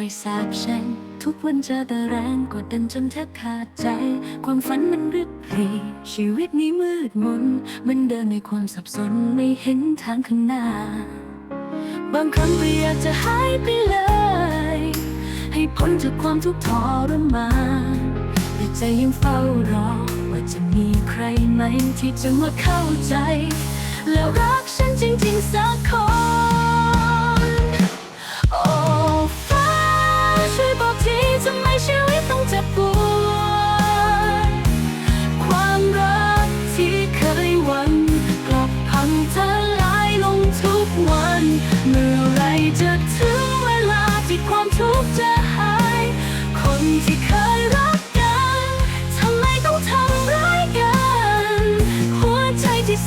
อยสาบแช่งทุกวันเจอแต่แรงกดดันจนแทบขาดใจ ความฝันมันริบหรีชีวิตนี้มืดมน มันเดินในความสับสนไม่เห็นทางข้างหน้า บางครั้งก็อยากจะหายไปเลย ให้พ้นจากความทุกข์ทรมานแต่ใจยังเฝ้ารอ ว่าจะมีใครไหมที่จะมาเข้าใจ แล้วรักฉันจริงๆสักคน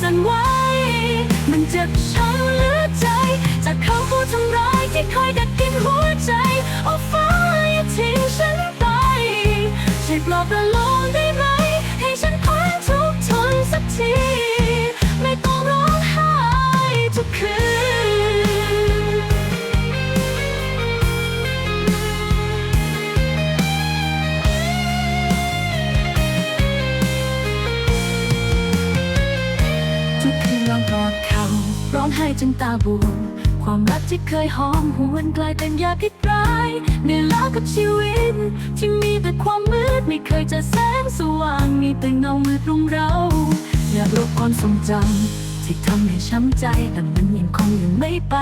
สั่นไหวมันเจ็บช้ำเหลือใจ จากคำพูดทำร้ายที่คอย อดเขาร้องไห้จนตาบวมความรักที่เคยหอมหวนกลายเป็นยาพิษร้ายเหนื่อยล้ากับชีวิต ที่มีแต่ความมืดไม่เคยจะแสงสว่างมีแต่เงามืดรุมเรา อยากลบความทรงจำที่ทำให้ช้ำใจแต่มันยังคงยังไม่ไป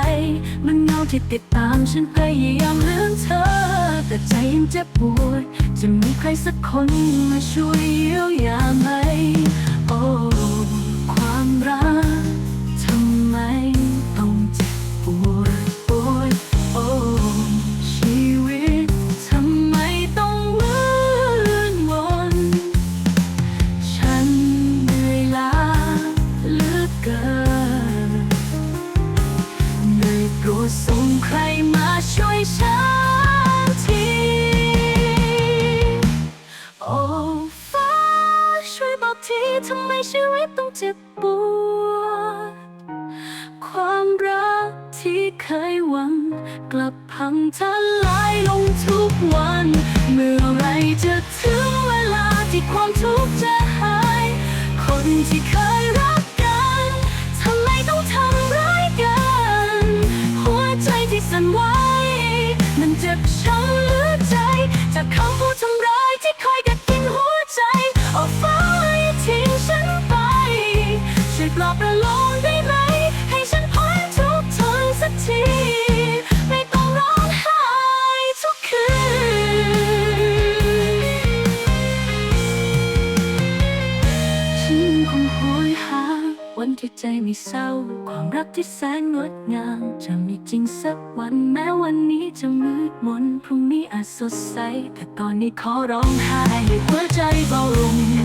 มันเงาที่ติดตามฉันพยายามลืมเธอ แต่ใจยังเจ็บปวดจะมีใครสักคนมาช่วยเยียวยาไหมโอ้ เจ็บปวด ความรักที่เคยหวัง กลับพังทลายลงทุกวัน เมื่อไรจะถึงเวลาที่ความทุกข์จะหาย คนที่ ช่วยปลอบประโลมได้ไหม ให้ฉันพ้นทุกทนสักที ไม่ต้องร้องไห้ทุกคืน ฉันยังคงโหยหา วันที่ใจไม่เศร้า ความรักที่แสนงดงาม จะมีจริงสักวันแม้วันนี้จะมืดมนพรุ่งนี้อาจสดใส แต่ตอนนี้ขอร้องไห้ให้หัวใจเบาลง